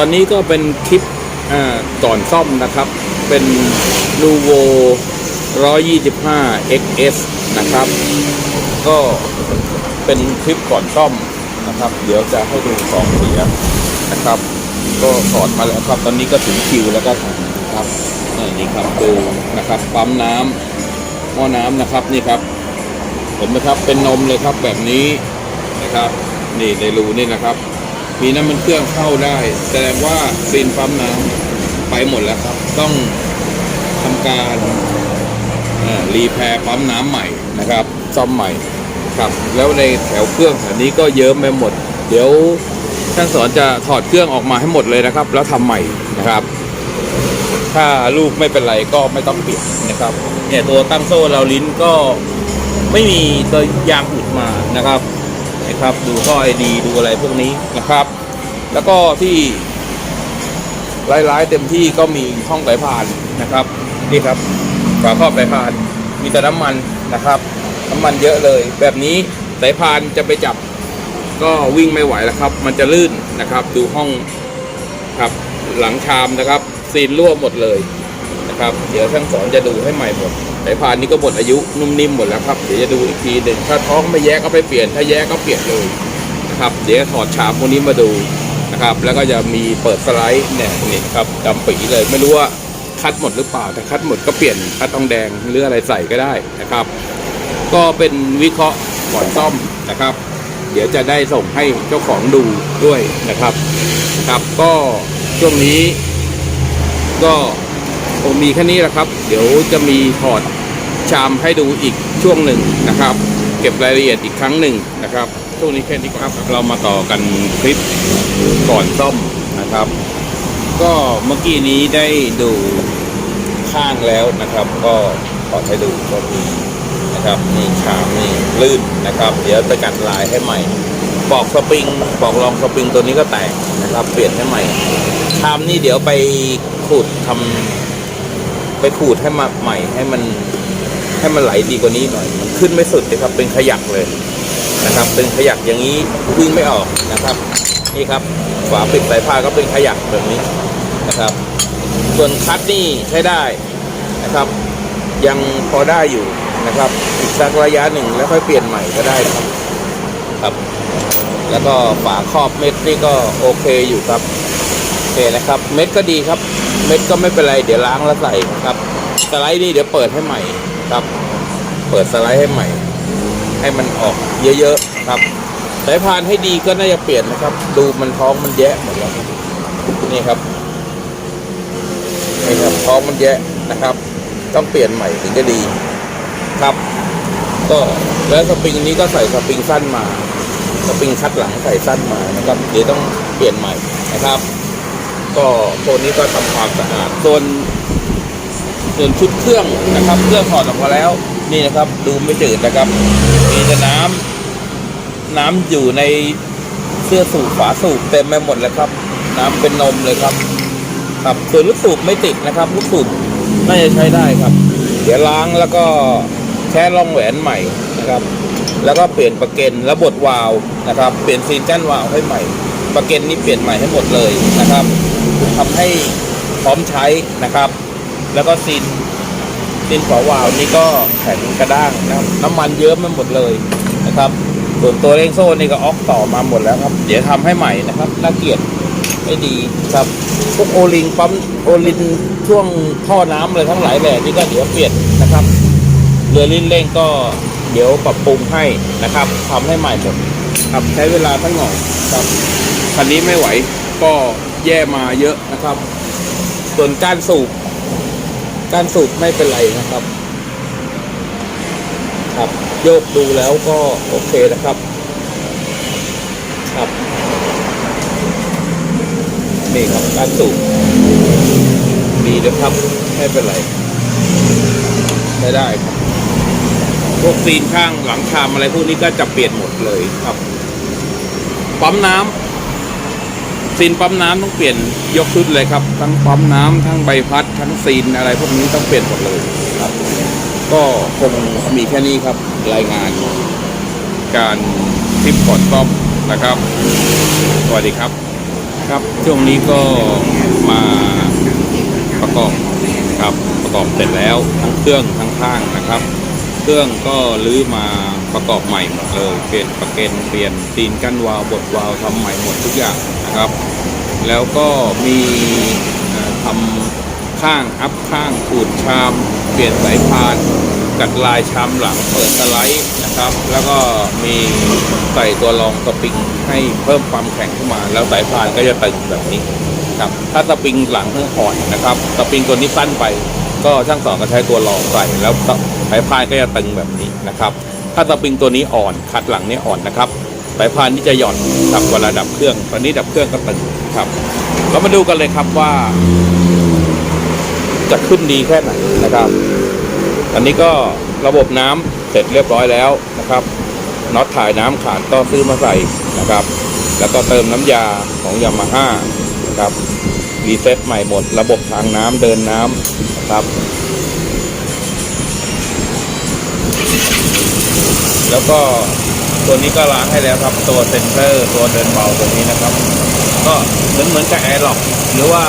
ตอนนี้ก็เป็นคลิปอ่าก่อนซ่อมนะครับ เป็น n u v o 125 XS นะครับ ก็เป็นคลิปก่อนซ่อมนะครับ เดี๋ยวจะให้ดูของเสียนะครับ ก็ถอดมาแล้วครับ ตอนนี้ก็ถึงคิวแล้วก็ครับนี่นี่ครับดูนะครับปั๊มน้ำหม้อน้ำนะครับนี่ครับเห็นไหมครับเป็นนมเลยครับแบบนี้นะครับ นี่ในรูนี่นะครับ มีน้ำมันเครื่องเข้าได้ แสดงว่าซีนปั๊มน้ำไปหมดแล้วครับ ต้องทำการรีแพร์ปั๊มน้ำใหม่นะครับ ซ่อมใหม่ครับ แล้วในแถวเครื่องแถวนี้ก็เยิ้มไปหมด เดี๋ยวช่างสอนจะถอดเครื่องออกมาให้หมดเลยนะครับ แล้วทำใหม่นะครับ ถ้าลูกไม่เป็นไรก็ไม่ต้องเปลี่ยนนะครับเนี่ยตัวตั้งโซ่เราลิ้นก็ไม่มีตัวยางอุดมานะครับ นะครับ ดูข้อไอดีดูอะไรพวกนี้นะครับ แล้วก็ที่ร้ายๆเต็มที่ก็มีห้องสายพานนะครับนี่ครับฝาครอบสายพานมีแต่น้ำมันนะครับน้ำมันเยอะเลย แบบนี้สายพานจะไปจับก็วิ่งไม่ไหวแล้วครับ มันจะลื่นนะครับ ดูห้องครับหลังชามนะครับซีนรั่วหมดเลย นะครับ เดี๋ยวช่างสอนจะดูให้ใหม่หมดสายพานนี้ก็หมดอายุนุ่มนิ่มหมดแล้วครับเดี๋ยวจะดูอีกทีหนึ่งถ้าท้องไม่แยกก็ไปเปลี่ยนถ้าแยกก็เปลี่ยนเลยนะครับ เดี๋ยวถอดชามพวกนี้มาดูนะครับ แล้วก็จะมีเปิดสไลด์เนี่ยนี่ครับดำปีเลยไม่รู้ว่าคัดหมดหรือเปล่าถ้าคัดหมดก็เปลี่ยนคัดทองแดงหรืออะไรใส่ก็ได้นะครับ ก็เป็นวิเคราะห์ก่อนซ่อมนะครับ เดี๋ยวจะได้ส่งให้เจ้าของดูด้วยนะครับครับก็ช่วงนี้ก็ คงมีแค่นี้แหละครับ เดี๋ยวจะมีถอดชามให้ดูอีกช่วงหนึ่งนะครับ เก็บรายละเอียดอีกครั้งหนึ่งนะครับช่วงนี้แค่นี้ครับ เรามาต่อกันคลิปก่อนซ่อมนะครับ ก็เมื่อกี้นี้ได้ดูข้างแล้วนะครับ ก็ขอให้ดูก็มีนะครับนี่ชามนี่ลื่นนะครับ เดี๋ยวไปกัดลายให้ใหม่ปอกสปริงปอกรองสปริงตัวนี้ก็แตกนะครับ เปลี่ยนให้ใหม่ชามนี่เดี๋ยวไปขูดทำ ไปขูดให้มาใหม่ให้มันให้มันไหลดีกว่านี้หน่อย มันขึ้นไม่สุดเลยครับ เป็นขยักเลยนะครับ เป็นขยักอย่างนี้วิ่งไม่ออกนะครับ นี่ครับฝาปิดสายพาก็เป็นขยักแบบนี้นะครับ ส่วนคัดนี่ใช้ได้นะครับ ยังพอได้อยู่นะครับ อีกสักระยะหนึ่งแล้วค่อยเปลี่ยนใหม่ก็ได้ครับครับ แล้วก็ฝาครอบเม็ดนี่ก็โอเคอยู่ครับ เคนะครับ เม็ดก็ดีครับ เม็ดก็ไม่เป็นไร เดี๋ยวล้างแล้วใส่ครับ สไลด์นี่เดี๋ยวเปิดให้ใหม่ครับ เปิดสไลด์ให้ใหม่ ให้มันออกเยอะๆครับสายพานให้ดีก็น่าจะเปลี่ยนนะครับ ดูมันท้องมันแยะหมดแล้วนี่ครับนี่ครับท้องมันแยะนะครับ ต้องเปลี่ยนใหม่ถึงจะดีครับ ก็แล้วสปริงนี้ก็ใส่สปริงสั้นมาสปริงคัดหลังใส่สั้นมานะครับ เดี๋ยวต้องเปลี่ยนใหม่นะครับ ก็ตัวนี้ก็ทำความสะอาดส่วนส่วนชุดเครื่องนะครับ เครื่องถอดออกมาแล้ว นี่นะครับ ดูไม่จืดนะครับ มีแต่น้ำน้ำอยู่ในเสื้อสูบฝาสูบเต็มไปหมดเลยครับ น้ำเป็นนมเลยครับ ครับส่วนลูกสูบไม่ติดนะครับ ลูกสูบน่าจะใช้ได้ครับ เดี๋ยวล้างแล้วก็แค่ร่องแหวนใหม่นะครับ แล้วก็เปลี่ยนประเก็นและบดวาล์วนะครับ เปลี่ยนซีนกั้นวาล์วให้ใหม่ประเก็นนี้เปลี่ยนใหม่ให้หมดเลยนะครับ ทำให้พร้อมใช้นะครับ แล้วก็ซีนซีนฝาวาล์วนี่ก็แข็งกระด้างนะครับน้ำมันเยอะมันหมดเลยนะครับส่วนตัวเร่งโซ่นี่ก็ออกต่อมาหมดแล้วครับ เดี๋ยวทำให้ใหม่นะครับน่าเกียดไม่ดีครับพวกโอลิงปั๊มโอลินช่วงท่อน้ำอะไรทั้งหลายแหล่นี่ก็เดี๋ยวเปลี่ยนนะครับเรือลิ้นเร่งก็เดี๋ยวปรับปรุงให้นะครับทำให้ใหม่หมดครับใช้เวลาตั้งหน่อยครับคันนี้ไม่ไหวก็ แย่มาเยอะนะครับ ส่วนการสูบการสูบไม่เป็นไรนะครับ ครับโยกดูแล้วก็โอเคนะครับ ครับนี่ครับการสูบดีนะครับไม่เป็นไรไม่ได้ครับพวกซีนข้างหลังชามอะไรพวกนี้ก็จะเปลี่ยนหมดเลยครับปั๊มน้ำ ซีนปั๊มน้ำต้องเปลี่ยนยกชุดเลยครับ ทั้งปั๊มน้ำทั้งใบพัดทั้งซีนอะไรพวกนี้ต้องเปลี่ยนหมดเลยครับ ก็คงมีแค่นี้ครับรายงาน การทริปก่อนซ่อมนะครับ สวัสดีครับ ครับช่วงนี้ก็มาประกอบครับประกอบเสร็จแล้วทั้งเครื่องทั้งข้างนะครับ เครื่องก็รื้อมา ประกอบใหม่หมดเลยเปลี่ยนประเกนเปลี่ยนตีนกั้นวาล์วบดวาล์วทำใหม่หมดทุกอย่างนะครับ แล้วก็มีทำข้างอัพข้างขูดชาม เปลี่ยนสายพานกัดลายชามหลังเปิดสไลด์นะครับ แล้วก็มีใส่ตัวรองสปริงให้เพิ่มความแข็งขึ้นมา แล้วสายพานก็จะตึงแบบนี้ครับถ้าสปริงหลังเพิ่งอ่อนนะครับสปริงตัวนี้สั้นไป ก็ช่างสอนก็ใช้ตัวรองใส่แล้วสายพานก็จะตึงแบบนี้นะครับ ถ้าสปริงตัวนี้อ่อนคัดหลังนี่อ่อนนะครับสายพานที่จะหย่อนครับเวลาดับเครื่อง ตอนนี้ดับเครื่องก็ตึงครับเรามาดูกันเลยครับว่า จะขึ้นดีแค่ไหนนะครับอันนี้ก็ระบบน้ำเสร็จเรียบร้อยแล้วนะครับน็อตถ่ายน้ำขาดก็ซื้อมาใส่นะครับ แล้วก็เติมน้ำยาของยามาฮ่านะครับรีเซ็ตใหม่หมด ระบบทางน้ำเดินน้ำนะครับ แล้วก็ตัวนี้ก็ล้างให้แล้วครับ ตัวเซนเซอร์ตัวเดินเบาตัวนี้นะครับ ก็เหมือนเหมือนกับแอร์ล็อกหรือว่า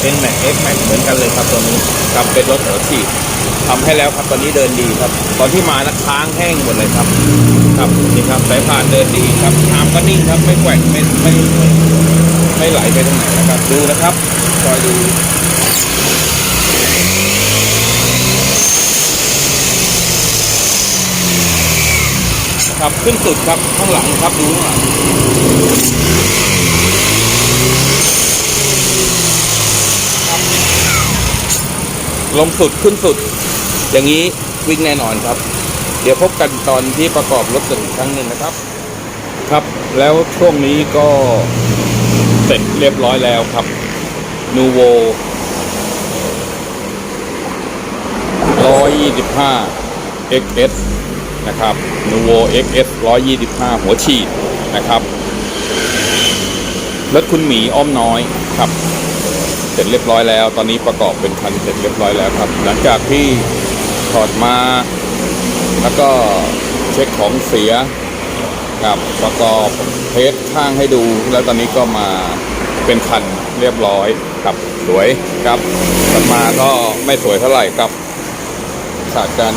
เป็นแม็กเอ็กแม็กเหมือนกันเลยครับตัวนี้ครับเป็นรถหัวฉีดทำให้แล้วครับตอนนี้เดินดีครับ ตอนที่มานะค้างแห้งหมดเลยครับ ครับนี่ครับสายผ่านเดินดีครับน้ำก็นิ่งครับไม่แกว่งไม่ไม่ไม่ไม่ไหลไปทางไหนนะครับ ดูนะครับคอยดู ครับขึ้นสุดครับข้างหลังครับดูข้างหลังลงสุดขึ้นสุด อย่างนี้วิ่งแน่นอนครับ เดี๋ยวพบกันตอนที่ประกอบรถกันอีกครั้งหนึ่งนะครับ ครับแล้วช่วงนี้ก็เสร็จเรียบร้อยแล้วครับนูโว125 XS นะครับนูโว XS 125 หัวฉีดนะครับรถคุณหมีอ้อมน้อยครับ เสร็จเรียบร้อยแล้ว ตอนนี้ประกอบเป็นคันเสร็จเรียบร้อยแล้วครับ หลังจากที่ถอดมา แล้วก็เช็คของเสียครับประกอบเทสข้างให้ดู แล้วตอนนี้ก็มาเป็นคันเรียบร้อยครับสวยครับถัดมาก็ไม่สวยเท่าไหร่ครับขาดการ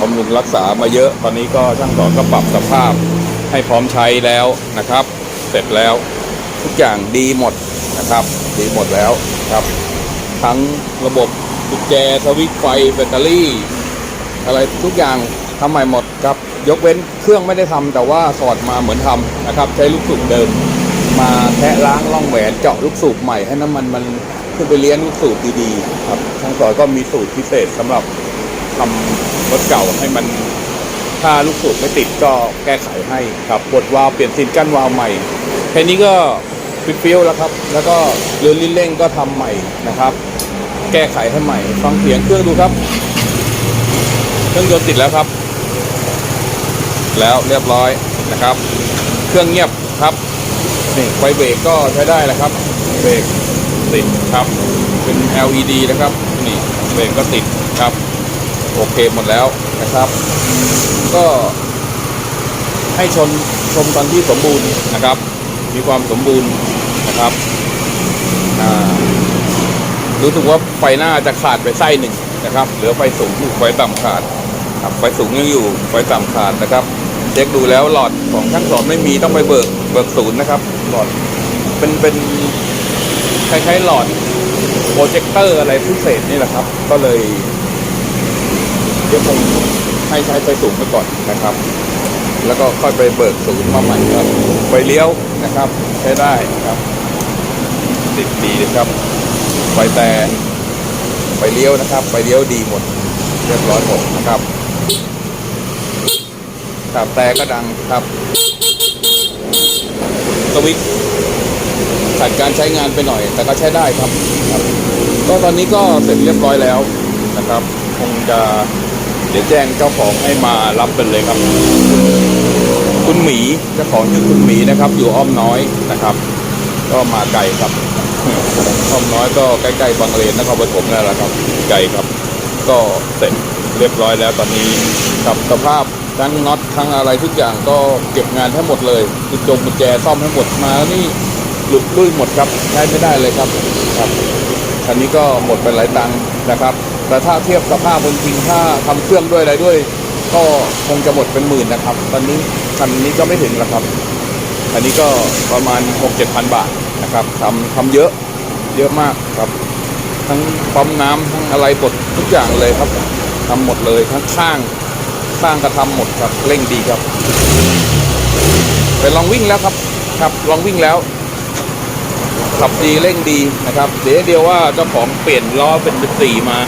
บำรุงรักษามาเยอะ ตอนนี้ก็ช่างสอก็ปรับสภาพให้พร้อมใช้แล้วนะครับ เสร็จแล้วทุกอย่างดีหมดนะครับ ดีหมดแล้วครับ ทั้งระบบกุญแจสวิตช์ไฟแบตเตอรี่ อะไรทุกอย่างทำใหม่หมดครับ ยกเว้นเครื่องไม่ได้ทำแต่ว่าสอดมาเหมือนทำนะครับ ใช้ลูกสูบเดิม มาแทะล้างร่องแหวนเจาะลูกสูบใหม่ให้น้ำมันมันขึ้นไปเลี้ยงลูกสูบดีๆครับทางสอยก็มีสูตรพิเศษสำหรับ ทำรถเก่าให้มันถ้าลูกสูบไม่ติดก็แก้ไขให้ครับบดวาล์วเปลี่ยนซีนกั้นวาล์วใหม่แค่นี้ก็ฟิตเฟี้ยวแล้วครับ แล้วก็เรือนลิ้นเร่งก็ทำใหม่นะครับ แก้ไขให้ใหม่ ฟังเสียงเครื่องดูครับ เครื่องยนต์ติดแล้วครับ แล้วเรียบร้อยนะครับ เครื่องเงียบครับนี่ไฟเบรกก็ใช้ได้แล้วครับ เบรกติดครับ เป็น LED นะครับ นี่เบรกก็ติดครับ โอเคหมดแล้วนะครับ ก็ให้ชนชมตอนที่สมบูรณ์นะครับ มีความสมบูรณ์นะครับรู้สึกว่าไฟหน้าจะขาดไปไส้หนึ่งนะครับ เหลือไฟสูงอยู่ไฟต่ำขาดครับไฟสูงยังอยู่ไฟต่ำขาดนะครับ เช็คดูแล้วหลอดของช่างสอนไม่มีต้องไปเบิกเบิกศูนย์นะครับ หลอดเป็นเป็นคล้ายๆหลอดโปรเจคเตอร์อะไรพิเศษนี่แหละครับ ก็เลย เดี๋ยวคงให้ใช้ไฟสูงไปก่อนนะครับ แล้วก็ค่อยไปเบิกศูนย์มาใหม่ครับไฟเลี้ยวนะครับ ใช้ได้ครับติดดีนะครับไฟแต่ไฟเลี้ยวนะครับไฟเลี้ยวดีหมด เรียบร้อยหมดนะครับครับแต่ก็ดังครับสวิตขาดการใช้งานไปหน่อย แต่ก็ใช้ได้ครับครับ ก็ตอนนี้ก็เสร็จเรียบร้อยแล้วนะครับ คงจะ เดี๋ยวแจ้งเจ้าของให้มารับเป็นเลยครับ คุณหมีเจ้าของชื่อคุณหมีนะครับ อยู่อ้อมน้อยนะครับ ก็มาไกลครับอ้อมน้อยก็ใกล้ๆบางเลนนครปฐมแล้วล่ะครับไกลครับ ก็เสร็จเรียบร้อยแล้วตอนนี้ครับสภาพทั้งน็อตทั้งอะไรทุกอย่างก็เก็บงานทั้งหมดเลยกุญจงกุญแจซ่อมให้หมดมานี่หลุดลุ่ยหมดครับใช้ไม่ได้เลยครับครับ คันนี้ก็หมดไปหลายตังค์นะครับ แต่ถ้าเทียบสภาพจริงถ้าทำเครื่องด้วยอะไรด้วย ก็คงจะหมดเป็นหมื่นนะครับ ตอนนี้คันนี้ก็ไม่ถึงแล้วครับอันนี้ก็ประมาณหกเจ็ดพันบาทนะครับทำทำเยอะเยอะมากครับ ทั้งปั๊มน้ำทั้งอะไรหมดทุกอย่างเลยครับทำหมดเลยทั้งข้างข้างก็ทำหมดครับเร่งดีครับไปลองวิ่งแล้วครับครับลองวิ่งแล้ว ขับดีเร่งดีนะครับเดี๋ยวเดียวว่าเจ้าของเปลี่ยนล้อเป็นเป็นสี่มา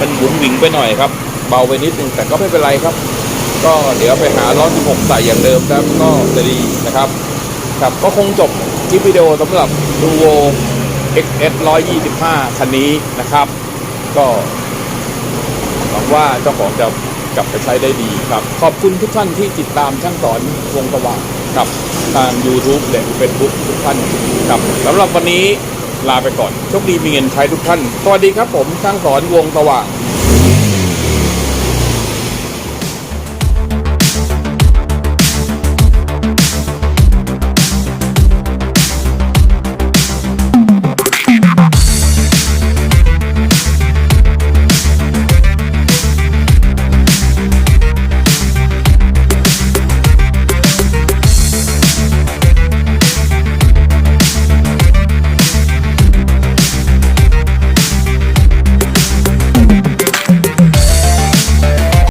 มันหมุนหวิงไปหน่อยครับ เบาไปนิดนึงแต่ก็ไม่เป็นไรครับ ก็เดี๋ยวไปหาล้อ16ใส่อย่างเดิมแล้วก็จะดีนะครับ ครับก็คงจบคลิปวิดีโอสำหรับ d u o XS 125 คันนี้นะครับ ก็หวังว่าเจ้าของจะกลับไปใช้ได้ดีครับ ขอบคุณทุกท่านที่ติดตามช่างสอนวงสว่าง กับทาง YouTube และ Facebook ทุกท่านครับสำหรับวันนี้ลาไปก่อนโชคดีมีเงินใช้ทุกท่าน สวัสดีครับผมช่างสอนวงสว่าง